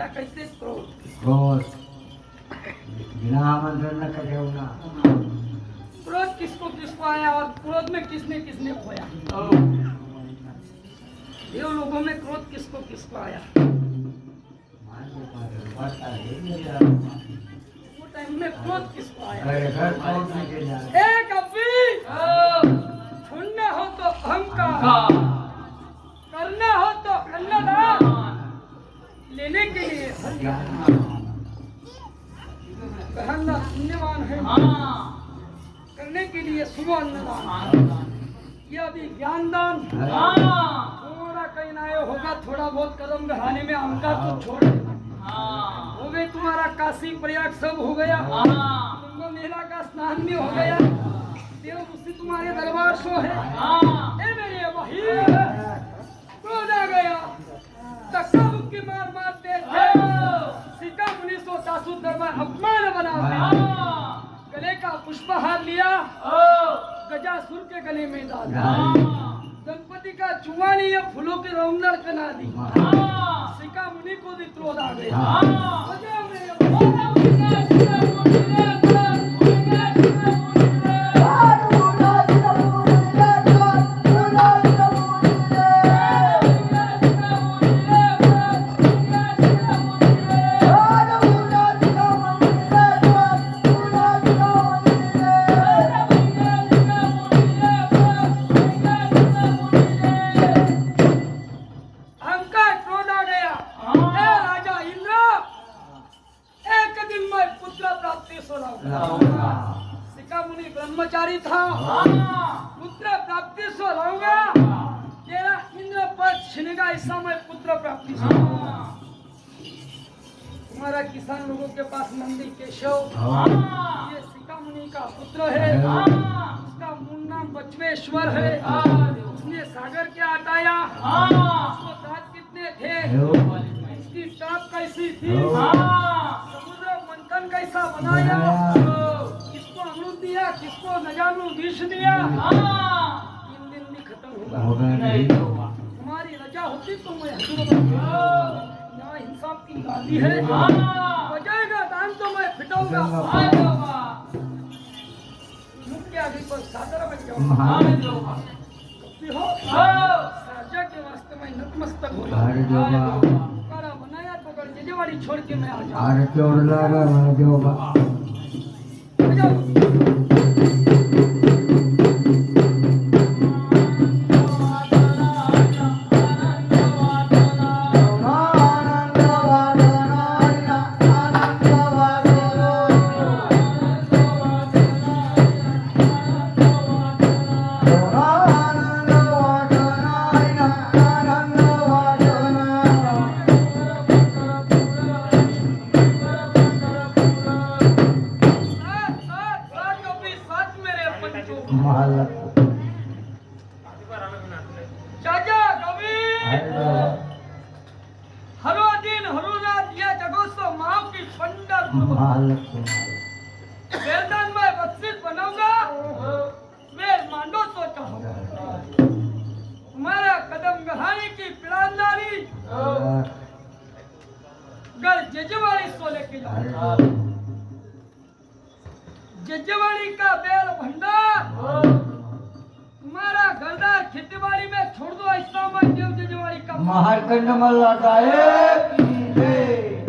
क्रोध। बिना आमंत्रण न कहे होगा क्रोध किसको किसको आया और क्रोध में किसने किसने खोया? देव लोगों में क्रोध किसको किसको आया? टाइम में क्रोध किसको आया? एक अभी हाँ। हाँ। सुनना हो तो अहंकार। हाँ। लेने के लिए। कहना पुण्यवान है। करने के लिए सुबह यह भी ज्ञान दान थोड़ा कहीं ना होगा, थोड़ा बहुत कदम बढ़ाने में हमका तो छोड़। हो गई तुम्हारा काशी प्रयाग सब हो गया। मेला का स्नान भी हो गया। देव ऋषि तुम्हारे दरबार सो है। ए मेरे वही। क्रोध आ गया। दरबार अपमान बना गले का पुष्पहार लिया। गजासुर के गले में डाला गणपति का चुवानी या फूलों के रौंगड़ कना दी। सिका मुनि को भी क्रोध आ गया। लाऊँगा सिका मुनि ब्रह्मचारी था। पुत्र प्राप्ति सो लाऊँगा। तेरा इंद्र पद छिनेगा इस समय पुत्र प्राप्ति से तुम्हारा किसान लोगों के पास नंदी केशव। ये सिका मुनि का पुत्र है। उसका मूल नाम बचवेश्वर है। उसने सागर के हटाया उसको दांत कितने थे? इसकी टाप कैसी थी? समुद्र मंथन कैसा बनाया? किसको न जानू विष दिया तीन दिन में खत्म होगा तुम्हारी रजा होती तो मैं यहाँ इंसाफ की गाली है। बजाएगा दान तो मैं फिटाऊँगा। सादर बन जाऊँगा। भी हो। राजा के वास्ते में नतमस्तक हो बनाया तो छोड़ के मैं आ जाऊँ Thank you. मांडो सोचा। तुम्हारा कदम की पिलानदारी घर जजवाड़ी का बेल भंडार। तुम्हारा घरदार खेतीबाड़ी में छोड़ दो ऐसा मैं देव जजवाड़ी का। महारकंड मल्ला साहेब की जय